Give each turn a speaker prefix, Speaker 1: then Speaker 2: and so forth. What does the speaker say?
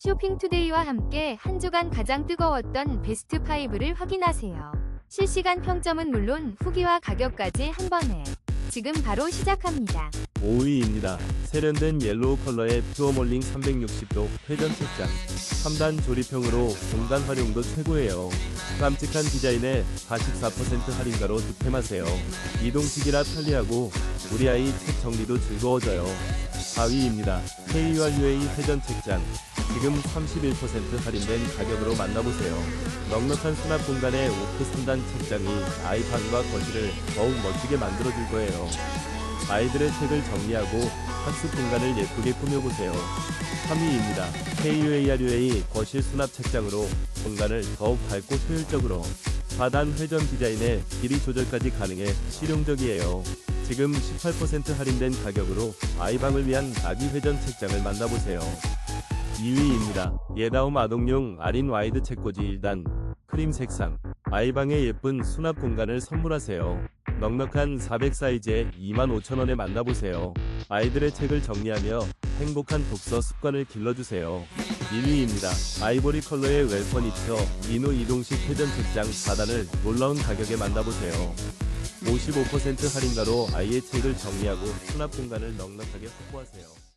Speaker 1: 쇼핑투데이와 함께 한 주간 가장 뜨거웠던 베스트 5를 확인하세요. 실시간 평점은 물론 후기와 가격까지 한 번에 지금 바로 시작합니다.
Speaker 2: 5위입니다. 세련된 옐로우 컬러의 퓨어몰링 360도 회전 책장. 3단 조립형으로 공간 활용도 최고예요. 깜찍한 디자인에 44% 할인가로 득템하세요. 이동식이라 편리하고 우리 아이 책 정리도 즐거워져요. 4위입니다. KURUA 회전 책장. 지금 31% 할인된 가격으로 만나보세요. 넉넉한 수납 공간에 오크 3단 책장이 아이 방과 거실을 더욱 멋지게 만들어줄 거예요. 아이들의 책을 정리하고 학습 공간을 예쁘게 꾸며보세요. 3위입니다. KUARUA 거실 수납 책장으로 공간을 더욱 밝고 효율적으로 4단 회전 디자인에 길이 조절까지 가능해 실용적이에요. 지금 18% 할인된 가격으로 아이방을 위한 아기 회전 책장을 만나보세요. 2위입니다. 예다움 아동용 아린 와이드 책꽂이 1단 크림 색상 아이방의 예쁜 수납 공간을 선물하세요. 넉넉한 400 사이즈에 25,000원에 만나보세요. 아이들의 책을 정리하며 행복한 독서 습관을 길러주세요. 1위입니다. 아이보리 컬러의 웰퍼니처 이노 이동식 회전 책장 4단을 놀라운 가격에 만나보세요. 55% 할인가로 아이의 책을 정리하고 수납 공간을 넉넉하게 확보하세요.